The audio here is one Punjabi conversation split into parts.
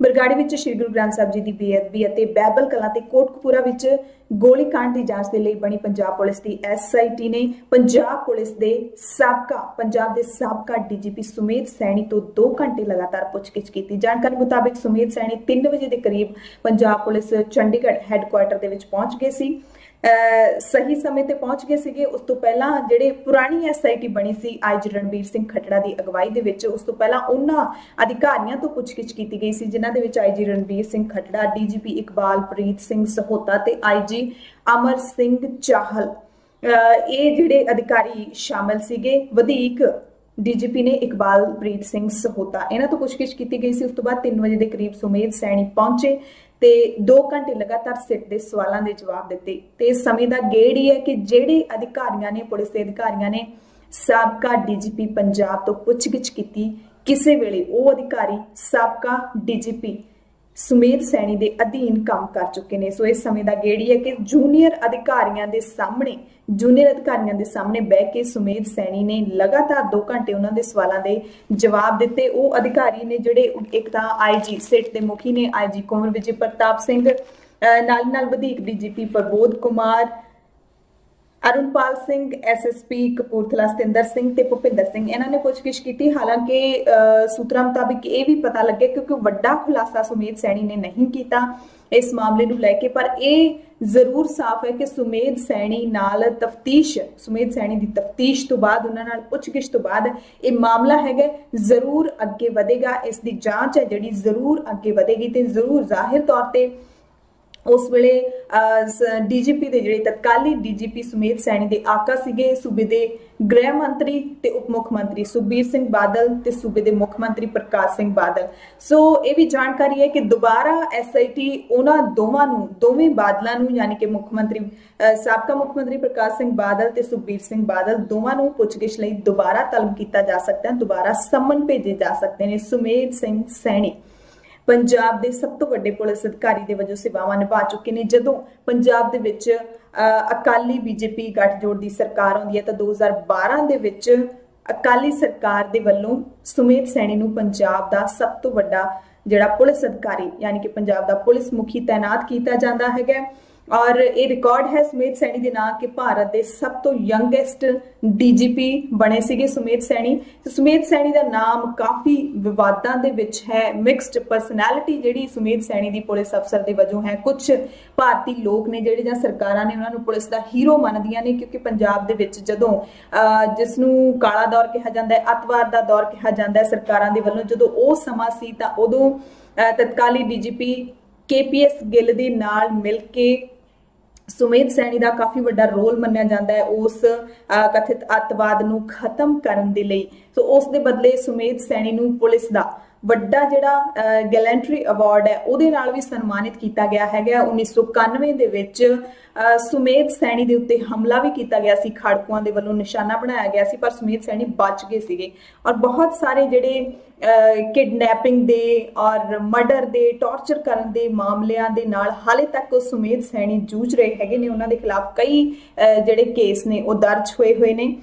ਬਰਗਾੜੀ ਵਿੱਚ ਸ਼੍ਰੀ ਗੁਰੂ ਗ੍ਰੰਥ ਸਾਹਿਬ ਜੀ ਦੀ ਬੇਅਦਬੀ ਅਤੇ ਬੈਬਲ ਕਲਾਂ ਤੇ ਕੋਟਕਪੂਰਾ ਵਿੱਚ ਗੋਲੀकांड ਦੀ ਜਾਂਚ ਦੇ ਲਈ ਬਣੀ ਪੰਜਾਬ ਪੁਲਿਸ ਦੀ ਐਸਆਈਟੀ ਨੇ ਪੰਜਾਬ ਪੁਲਿਸ ਦੇ ਸਾਬਕਾ, ਪੰਜਾਬ ਦੇ ਸਾਬਕਾ ਡੀਜੀਪੀ ਸੁਮੇਧ ਸੈਣੀ ਤੋਂ 2 ਘੰਟੇ ਲਗਾਤਾਰ ਪੁੱਛਗਿੱਛ ਕੀਤੀ। ਜਾਣਕਾਰੀ ਮੁਤਾਬਕ ਸੁਮੇਧ ਸੈਣੀ 3 ਵਜੇ ਦੇ ਕਰੀਬ ਪੰਜਾਬ ਪੁਲਿਸ ਚੰਡੀਗੜ੍ਹ ਹੈੱਡਕੁਆਰਟਰ ਦੇ ਵਿੱਚ ਪਹੁੰਚ ਗਏ ਸੀ। ਸਹੀ ਸਮੇਂ ਤੇ ਪਹੁੰਚ ਗਏ ਸੀਗੇ। ਉਸ ਤੋਂ ਪਹਿਲਾਂ ਜਿਹੜੇ ਪੁਰਾਣੀ ਐਸਆਈਟੀ ਬਣੀ ਸੀ ਆਈਜੀ ਰਣਬੀਰ ਸਿੰਘ ਖੱਟੜਾ ਦੀ ਅਗਵਾਈ ਦੇ ਵਿੱਚ, ਉਸ ਤੋਂ ਪਹਿਲਾਂ ਉਹਨਾਂ ਅਧਿਕਾਰੀਆਂ ਤੋਂ ਪੁੱਛਗਿੱਛ ਕੀਤੀ ਗਈ ਸੀ, ਜਿਨ੍ਹਾਂ ਦੇ ਵਿੱਚ ਆਈਜੀ ਰਣਬੀਰ ਸਿੰਘ ਖੱਟੜਾ ਡੀਜੀਪੀ ਇਕਬਾਲ ਸਿੰਘ ਸਹੋਤਾ ਤੇ ਆਈਜੀ ਅਮਰ ਸਿੰਘ ਚਾਹਲ। ਇਹ ਜਿਹੜੇ ਅਧਿਕਾਰੀ ਸ਼ਾਮਲ ਸੀਗੇ, ਵਧੇਕ ਡੀਜੀਪੀ ਨੇ ਇਕਬਾਲ ਸਿੰਘ ਸਹੋਤਾ। ਇਹਨਾਂ ਤੋਂ ਪੁੱਛਗਿੱਛ ਕੀਤੀ ਗਈ ਸੀ, ਉਸ ਤੋਂ ਬਾਅਦ 3 ਵਜੇ ਦੇ ਕਰੀਬ ਸੁਮੇਧ ਸੈਣੀ ਪਹੁੰਚੇ ਤੇ 2 ਘੰਟੇ ਲਗਾਤਾਰ ਸਿੱਟ ਦੇ ਸਵਾਲਾਂ ਦੇ ਜਵਾਬ ਦਿੱਤੇ। ਤੇ ਸਮੇਂ ਦਾ ਗੇੜ ਹੀ ਹੈ ਕਿ ਜਿਹੜੇ ਅਧਿਕਾਰੀਆਂ ਨੇ, ਪੁਲਿਸ ਦੇ ਅਧਿਕਾਰੀਆਂ ਨੇ ਸਾਬਕਾ ਡੀਜੀਪੀ ਪੰਜਾਬ ਤੋਂ ਪੁੱਛਗਿੱਛ ਕੀਤੀ ਕਿਸੇ ਵੇਲੇ ਉਹ ਅਧਿਕਾਰੀ ਸਾਬਕਾ ਡੀਜੀਪੀ ਸੁਮੇਧ ਸੈਣੀ ਦੇ ਅਧੀਨ ਕੰਮ ਕਰ ਚੁੱਕੇ ਨੇ। ਸੋ ਇਸ ਸਮੇਂ ਦਾ ਗੇੜੀ ਹੈ ਕਿ ਜੂਨੀਅਰ ਅਧਿਕਾਰੀਆਂ ਦੇ ਸਾਹਮਣੇ, ਜੂਨੀਅਰ ਅਧਿਕਾਰੀਆਂ ਦੇ ਸਾਹਮਣੇ ਬਹਿ ਕੇ ਸੁਮੇਧ ਸੈਣੀ ਨੇ ਲਗਾਤਾਰ 2 ਘੰਟੇ ਉਹਨਾਂ ਦੇ ਸਵਾਲਾਂ ਦੇ ਜਵਾਬ ਦਿੱਤੇ। ਉਹ ਅਧਿਕਾਰੀ ਨੇ ਜਿਹੜੇ ਇੱਕ ਤਾਂ ਆਈਜੀ ਸਿਟ ਦੇ ਮੁਖੀ ਨੇ ਆਈਜੀ ਕੁਮਰ ਵਿਜੇ ਪ੍ਰਤਾਪ ਸਿੰਘ ਨਾਲ ਨਾਲ ਵਧੇਕ ਡੀਜੀਪੀ ਪ੍ਰਬੋਧ ਕੁਮਾਰ ਅਰੁਣਪਾਲ ਸਿੰਘ ਐਸਐਸਪੀ ਕਪੂਰਥਲਾ, ਸਤਿੰਦਰ ਸਿੰਘ ਤੇ ਭੁਪਿੰਦਰ ਸਿੰਘ, ਇਹਨਾਂ ਨੇ ਪੁੱਛਗਿੱਛ ਕੀਤੀ। ਹਾਲਾਂਕਿ ਸੂਤਰਾਂ ਮੁਤਾਬਕ ਇਹ ਵੀ ਪਤਾ ਲੱਗਿਆ ਕਿਉਂਕਿ ਵੱਡਾ ਖੁਲਾਸਾ ਸੁਮੇਧ ਸੈਣੀ ਨੇ ਨਹੀਂ ਕੀਤਾ ਇਸ ਮਾਮਲੇ ਨੂੰ ਲੈ ਕੇ, ਪਰ ਇਹ ਜ਼ਰੂਰ ਸਾਫ਼ ਹੈ ਕਿ ਸੁਮੇਧ ਸੈਣੀ ਨਾਲ ਤਫਤੀਸ਼, ਸੁਮੇਧ ਸੈਣੀ ਦੀ ਤਫਤੀਸ਼ ਤੋਂ ਬਾਅਦ, ਉਹਨਾਂ ਨਾਲ ਪੁੱਛਗਿੱਛ ਤੋਂ ਬਾਅਦ ਇਹ ਮਾਮਲਾ ਹੈਗਾ ਜ਼ਰੂਰ ਅੱਗੇ ਵਧੇਗਾ, ਇਸ ਦੀ ਜਾਂਚ ਹੈ ਜਿਹੜੀ ਜ਼ਰੂਰ ਅੱਗੇ ਵਧੇਗੀ ਤੇ ਜ਼ਰੂਰ ਜ਼ਾਹਿਰ ਤੌਰ ਤੇ ਉਸ ਵੇਲੇ ਡੀਜੀਪੀ ਦੇ ਜਿਹੜੇ ਤਤਕਾਲੀ ਡੀਜੀਪੀ ਸੁਮੇਧ ਸੈਣੀ ਦੇ ਆਕਾ ਸੀਗੇ, ਸੂਬੇ ਦੇ ਗ੍ਰਹਿ ਮੰਤਰੀ ਤੇ ਉਪ ਮੁੱਖ ਮੰਤਰੀ ਸੁਬੀਰ ਸਿੰਘ ਬਾਦਲ ਤੇ ਸੂਬੇ ਦੇ ਮੁੱਖ ਮੰਤਰੀ ਪ੍ਰਕਾਸ਼ ਸਿੰਘ ਬਾਦਲ। ਸੋ, ਇਹ ਵੀ ਜਾਣਕਾਰੀ ਹੈ ਕਿ ਦੁਬਾਰਾ ਐਸਆਈਟੀ ਉਹਨਾਂ ਦੋਵਾਂ ਨੂੰ, ਦੋਵੇਂ ਬਾਦਲਾਂ ਨੂੰ, ਯਾਨੀ ਕਿ ਮੁੱਖ ਮੰਤਰੀ ਸਾਬਕਾ ਮੁੱਖ ਮੰਤਰੀ ਪ੍ਰਕਾਸ਼ ਸਿੰਘ ਬਾਦਲ ਤੇ ਸੁਬੀਰ ਸਿੰਘ ਬਾਦਲ ਦੋਵਾਂ ਨੂੰ ਪੁੱਛਗਿੱਛ ਲਈ ਦੁਬਾਰਾ ਤਲਬ ਕੀਤਾ ਜਾ ਸਕਦਾ ਹੈ, ਦੁਬਾਰਾ ਸੰਮਨ ਭੇਜੇ ਜਾ ਸਕਦੇ ਨੇ ਸੁਮੇਧ ਸਿੰਘ ਸੈਣੀ। ਪੰਜਾਬ ਦੇ ਸਭ ਤੋਂ ਵੱਡੇ ਪੁਲਿਸ ਅਧਿਕਾਰੀ ਦੇ ਵਜੋਂ ਸੇਵਾਵਾਂ ਨਿਭਾ ਚੁੱਕੇ ਨੇ। ਜਦੋਂ ਪੰਜਾਬ ਦੇ ਵਿੱਚ ਅਕਾਲੀ ਬੀਜੇਪੀ ਗੱਠਜੋੜ ਦੀ ਸਰਕਾਰ ਆਉਂਦੀ ਹੈ ਤਾਂ 2012 ਦੇ ਵਿੱਚ ਅਕਾਲੀ ਸਰਕਾਰ ਦੇ ਵੱਲੋਂ ਸੁਮੇਧ ਸੈਣੀ ਨੂੰ ਪੰਜਾਬ ਦਾ ਸਭ ਤੋਂ ਵੱਡਾ ਜਿਹੜਾ ਪੁਲਿਸ ਅਧਿਕਾਰੀ, ਯਾਨੀ ਕਿ ਪੰਜਾਬ ਦਾ ਪੁਲਿਸ ਮੁਖੀ ਤਾਇਨਾਤ ਕੀਤਾ ਜਾਂਦਾ ਹੈਗਾ। ਔਰ ਇਹ ਰਿਕਾਰਡ ਹੈ ਸੁਮੇਧ ਸੈਣੀ ਦੇ ਨਾਂ ਕਿ ਭਾਰਤ ਦੇ ਸਭ ਤੋਂ ਯੰਗੈਸਟ ਡੀਜੀਪੀ ਬਣੇ ਸੀਗੇ ਸੁਮੇਧ ਸੈਣੀ। ਸੁਮੇਧ ਸੈਣੀ ਦਾ ਨਾਮ ਕਾਫੀ ਵਿਵਾਦਾਂ ਦੇ ਵਿੱਚ ਹੈ ਮਿਕਸਡ ਪਰਸਨੈਲਿਟੀ ਜਿਹੜੀ ਸੁਮੇਧ ਸੈਣੀ ਦੀ ਪੁਲਿਸ ਅਫਸਰ ਦੇ ਵਜੋਂ ਹੈ। ਕੁਝ ਭਾਰਤੀ ਲੋਕ ਨੇ ਜਿਹੜੇ ਜਾਂ ਸਰਕਾਰਾਂ ਨੇ ਉਹਨਾਂ ਨੂੰ ਪੁਲਿਸ ਦਾ ਹੀਰੋ ਮੰਨਦੀਆਂ ਨੇ ਕਿਉਂਕਿ ਪੰਜਾਬ ਦੇ ਵਿੱਚ ਜਦੋਂ ਜਿਸ ਨੂੰ ਕਾਲਾ ਦੌਰ ਕਿਹਾ ਜਾਂਦਾ ਹੈ, ਅਤਵਾਦ ਦਾ ਦੌਰ ਕਿਹਾ ਜਾਂਦਾ ਹੈ ਸਰਕਾਰਾਂ ਦੇ ਵੱਲੋਂ, ਜਦੋਂ ਉਹ ਸਮਾਂ ਸੀ ਤਾਂ ਉਦੋਂ ਤਤਕਾਲੀ ਡੀਜੀਪੀ ਕੇਪੀਐਸ ਗਿੱਲ ਦੇ ਨਾਲ ਮਿਲ ਕੇ ਸੁਮੇਧ ਸੈਣੀ ਦਾ ਕਾਫੀ ਵੱਡਾ ਰੋਲ ਮੰਨਿਆ ਜਾਂਦਾ ਹੈ ਉਸ ਕਥਿਤ ਅੱਤਵਾਦ ਨੂੰ ਖਤਮ ਕਰਨ ਦੇ ਲਈ। ਸੋ ਉਸ ਦੇ ਬਦਲੇ ਸੁਮੇਧ ਸੈਣੀ ਨੂੰ ਪੁਲਿਸ ਦਾ ਵੱਡਾ ਜਿਹੜਾ ਗੈਲੈਂਟਰੀ ਅਵਾਰਡ ਹੈ, ਉਹਦੇ ਨਾਲ ਵੀ ਸਨਮਾਨਿਤ ਕੀਤਾ ਗਿਆ ਹੈਗਾ 1991 ਦੇ ਵਿੱਚ ਸੁਮੇਧ ਸੈਣੀ ਦੇ ਉੱਤੇ ਹਮਲਾ ਵੀ ਕੀਤਾ ਗਿਆ ਸੀ। ਖੜਕੂਆਂ ਦੇ ਵੱਲੋਂ ਨਿਸ਼ਾਨਾ ਬਣਾਇਆ ਗਿਆ ਸੀ, ਪਰ ਸੁਮੇਧ ਸੈਣੀ ਬਚ ਗਏ ਸੀਗੇ। ਔਰ ਬਹੁਤ ਸਾਰੇ ਜਿਹੜੇ ਕਿਡਨੈਪਿੰਗ ਦੇ ਔਰ ਮਰਡਰ ਦੇ ਟੌਰਚਰ ਕਰਨ ਦੇ ਮਾਮਲਿਆਂ ਦੇ ਨਾਲ ਹਾਲੇ ਤੱਕ ਸੁਮੇਧ ਸੈਣੀ ਜੂਝ ਰਹੇ ਹੈਗੇ ਨੇ। ਉਹਨਾਂ ਦੇ ਖਿਲਾਫ ਕਈ ਜਿਹੜੇ ਕੇਸ ਨੇ, ਉਹ ਦਰਜ ਹੋਏ ਹੋਏ ਨੇ।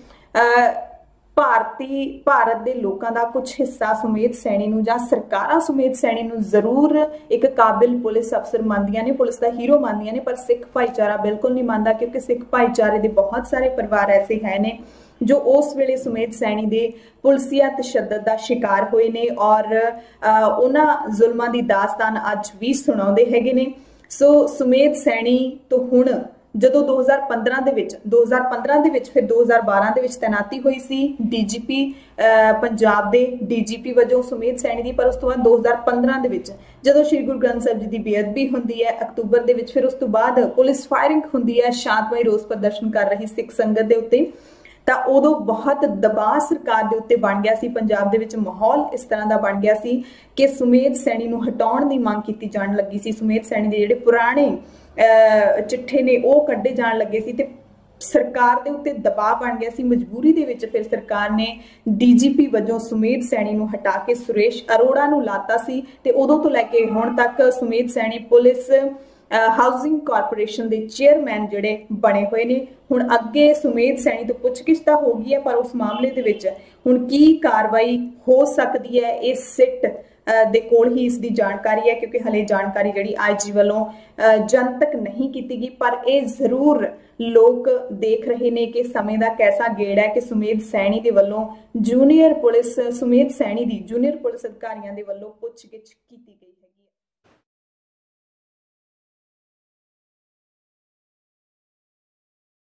ਭਾਰਤੀ, ਭਾਰਤ ਦੇ ਲੋਕਾਂ ਦਾ ਕੁਝ ਹਿੱਸਾ ਸੁਮੇਧ ਸੈਣੀ ਨੂੰ ਜਾਂ ਸਰਕਾਰਾਂ ਸੁਮੇਧ ਸੈਣੀ ਨੂੰ ਜ਼ਰੂਰ ਇੱਕ ਕਾਬਿਲ ਪੁਲਿਸ ਅਫਸਰ ਮੰਨਦੀਆਂ ਨੇ, ਪੁਲਿਸ ਦਾ ਹੀਰੋ ਮੰਨਦੀਆਂ ਨੇ, ਪਰ ਸਿੱਖ ਭਾਈਚਾਰਾ ਬਿਲਕੁਲ ਨਹੀਂ ਮੰਨਦਾ ਕਿਉਂਕਿ ਸਿੱਖ ਭਾਈਚਾਰੇ ਦੇ ਬਹੁਤ ਸਾਰੇ ਪਰਿਵਾਰ ਐਸੇ ਹੈ ਨੇ ਜੋ ਉਸ ਵੇਲੇ ਸੁਮੇਧ ਸੈਣੀ ਦੇ ਪੁਲਸੀਆ ਤਸ਼ੱਦਦ ਦਾ ਸ਼ਿਕਾਰ ਹੋਏ ਨੇ ਔਰ ਉਹਨਾਂ ਜ਼ੁਲਮਾਂ ਦੀ ਦਾਸਤਾਨ ਅੱਜ ਵੀ ਸੁਣਾਉਂਦੇ ਹੈਗੇ ਨੇ। ਸੋ ਸੁਮੇਧ ਸੈਣੀ ਤੋਂ ਹੁਣ ਜਦੋਂ 2015 ਦੇ ਵਿੱਚ 2015 ਦੇ ਵਿੱਚ, ਫਿਰ 2012 ਦੇ ਵਿੱਚ ਤੈਨਾਤੀ ਹੋਈ ਸੀ ਡੀਜੀਪੀ ਪੰਜਾਬ ਦੇ ਡੀਜੀਪੀ ਵਜੋਂ ਸੁਮੇਧ ਸੈਣੀ ਦੀ, ਪਰ ਉਸ ਤੋਂ ਬਾਅਦ 2015 ਦੇ ਵਿੱਚ ਜਦੋਂ ਸ਼੍ਰੀ ਗੁਰੂ ਗ੍ਰੰਥ ਸਾਹਿਬ ਜੀ ਦੀ ਬੇਅਦਬੀ ਹੁੰਦੀ ਹੈ, ਅਕਤੂਬਰ ਦੇ ਵਿੱਚ, ਫਿਰ ਉਸ ਤੋਂ ਬਾਅਦ ਪੁਲਿਸ ਫਾਇਰਿੰਗ ਹੁੰਦੀ ਹੈ, ਸ਼ਾਂਤਮਈ ਰੋਸ ਪ੍ਰਦਰਸ਼ਨ ਕਰ ਰਹੀ ਸਿੱਖ ਸੰਗਤ ਦੇ ਉੱਤੇ, ਤਾਂ ਉਦੋਂ ਬਹੁਤ ਦਬਾਅ ਸਰਕਾਰ ਦੇ ਉੱਤੇ ਬਣ ਗਿਆ ਸੀ, ਪੰਜਾਬ ਦੇ ਵਿੱਚ ਮਾਹੌਲ ਇਸ ਤਰ੍ਹਾਂ ਦਾ ਬਣ ਗਿਆ ਸੀ ਕਿ ਸੁਮੇਧ ਸੈਣੀ ਨੂੰ ਹਟਾਉਣ ਦੀ ਮੰਗ ਕੀਤੀ ਜਾਣ ਲੱਗੀ ਸੀ। ਸੁਮੇਧ ਸੈਣੀ ਦੇ ਜਿਹੜੇ ਪੁਰਾਣੇ ਚਿੱਠੇ ਨੇ ਉਹ ਕੱਢੇ ਜਾਣ ਲੱਗੇ ਸੀ ਤੇ ਸਰਕਾਰ ਦੇ ਉੱਤੇ ਦਬਾਅ ਬਣ ਗਿਆ ਸੀ। ਮਜਬੂਰੀ ਦੇ ਵਿੱਚ ਫਿਰ ਸਰਕਾਰ ਨੇ ਡੀਜੀਪੀ ਵਜੋਂ ਸੁਮੇਧ ਸੈਣੀ ਨੂੰ ਹਟਾ ਕੇ ਸੁਰੇਸ਼ ਅਰੋੜਾ ਨੂੰ ਲਾਤਾ ਸੀ ਤੇ ਉਦੋਂ ਤੋਂ ਲੈ ਕੇ ਹੁਣ ਤੱਕ Sumedh Saini police housing corporation ਦੇ ਚੇਅਰਮੈਨ ਜਿਹੜੇ ਬਣੇ ਹੋਏ ਨੇ। ਹੁਣ ਅੱਗੇ ਸੁਮੇਧ ਸੈਣੀ ਤੋਂ ਪੁੱਛਗਿੱਛ ਤਾਂ ਹੋ ਗਈ ਹੈ, ਪਰ ਉਸ ਮਾਮਲੇ ਦੇ ਵਿੱਚ ਹੁਣ ਕੀ ਕਾਰਵਾਈ ਹੋ ਸਕਦੀ ਹੈ, ਇਹ ਸਿੱਟ ਦੇ ਕੋਲ ਹੀ ਇਸ ਦੀ ਜਾਣਕਾਰੀ ਹੈ, ਕਿਉਂਕਿ ਹਲੇ ਜਾਣਕਾਰੀ ਜਿਹੜੀ ਆਈਜੀ ਵੱਲੋਂ ਜਨਤਕ ਨਹੀਂ ਕੀਤੀ ਗਈ, ਪਰ ਇਹ ਜ਼ਰੂਰ ਲੋਕ ਦੇਖ ਰਹੇ ਨੇ ਕਿ ਸਮੇਂ ਦਾ ਕੈਸਾ ਗੇੜ ਹੈ ਕਿ ਸੁਮੇਧ ਸੈਣੀ ਦੇ ਵੱਲੋਂ ਜੂਨੀਅਰ ਪੁਲਿਸ, ਸੁਮੇਧ ਸੈਣੀ ਦੀ ਜੂਨੀਅਰ ਪੁਲਿਸ ਅਧਿਕਾਰੀਆਂ ਦੇ ਵੱਲੋਂ ਪੁੱਛਗਿੱਛ ਕੀਤੀ ਗਈ